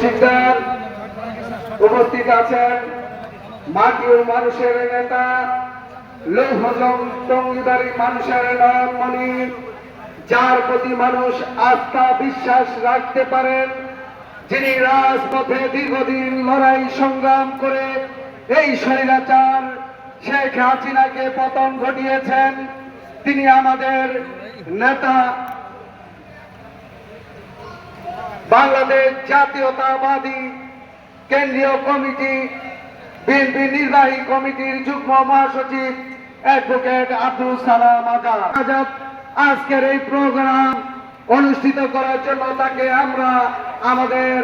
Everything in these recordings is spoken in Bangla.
শিকদার উপস্থিত আছেন মাটি ও মানুষের নেতা, লৌহজং টঙ্গিদারি মানুষের নয়নমণি যার প্রতি মানুষ আস্থা বিশ্বাস রাখতে পারেন, যিনি রাজপথে দীর্ঘদিন লড়াই সংগ্রাম করে এই স্বৈরাচার শেখ হাসিনাকে পতন ঘটিয়েছেন, তিনি আমাদের নেতা বাংলাদেশ জাতীয়তাবাদী কেন্দ্রীয় কমিটি, বিএনপি নির্বাহী কমিটির যুগ্ম মহাসচিব অ্যাডভোকেট আব্দুল সালাম আজাদ। আজকের এই প্রোগ্রাম অনুষ্ঠিত করার জন্য তাকে আমরা আমাদের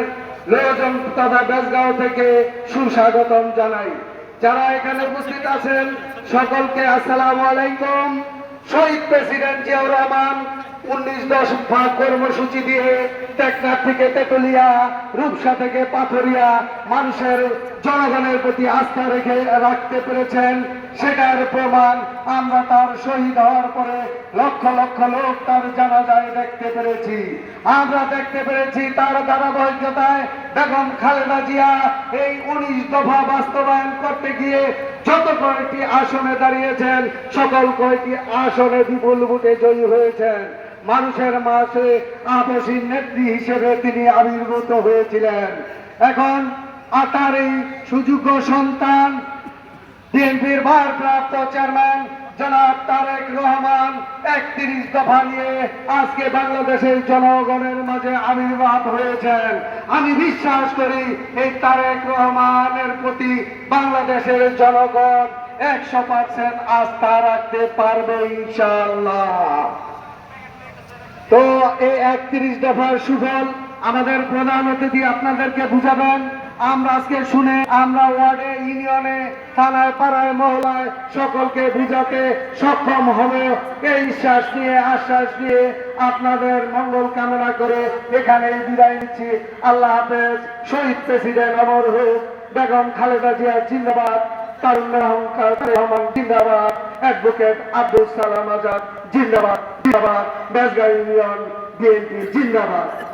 লোকজন তথা বেসগাঁও থেকে সুস্বাগতম জানাই। যারা এখানে উপস্থিত আছেন, সকলকে আসসালামু আলাইকুম। শহীদ প্রেসিডেন্ট জিয়াউর রহমান উনিশ দশ ভাগ কর্মসূচি দিয়ে টেকনাফ থেকে তেতুলিয়া, রূপসা থেকে পাথরিয়া মানুষের জনগণের প্রতি আস্থা রেখে রাখতে পেরেছেন। সেটার প্রমাণ আমরা তার শহীদ হওয়ার পরে লক্ষ লক্ষ লোক তার জানাজায় দেখতে পেরেছি। আমরা দেখতে পেরেছি তার ধারাবাহিকতায় বেগম খালেদা জিয়া এই উনিশ দফা বাস্তবায়ন করতে গিয়ে যত কয়েকটি আসনে দাঁড়িয়েছেন, সকল কয়েকটি আসনে বিপুল ভোটে জয়ী হয়েছেন। মানুষের মাঝে আপসী নেত্রী হিসেবে তিনি আবির্ভূত হয়েছিলেন। এখন আর এই সুযোগ্য সন্তান বিএনপির ভারপ্রাপ্ত চেয়ারম্যান জনাব তারেক রহমান একত্রিশ দফা নিয়ে আজকে বাংলাদেশের জনগণের মাঝে আবির্ভাব হয়েছেন। আমি বিশ্বাস করি এই তারেক রহমানের প্রতি বাংলাদেশের জনগণ একশো পার্সেন্ট আস্থা রাখতে পারবে ইনশাআল্লাহ। তো এই একত্রিশ দফার সুফল আমাদের প্রধান অতিথি আপনাদেরকে বুঝাবেন। আমরা আজকে শুনে, আমরা ওয়ার্ডে, ইউনিয়নে, থানায়, পাড়ায়, মহলায় সকলকে বুঝাতে সক্ষম হবে। এই শ্বাস নিয়ে, আশ্বাস দিয়ে আপনাদের মঙ্গল কামনা করে এখানে বিদায় নিচ্ছি। আল্লাহ হাফেজ, শহীদ প্রেসিডেন্ট অমর হোক, বেগম খালেদা জিয়া জিন্দাবাদ অহংকার রহমান জিন্দাবাদ, অ্যাডভোকেট আব্দুল সালাম আজাদ জিন্দাবাদ। জিন্দাবাদ। বেজগাঁ ইউনিয়ন বিএনপি জিন্দাবাদ।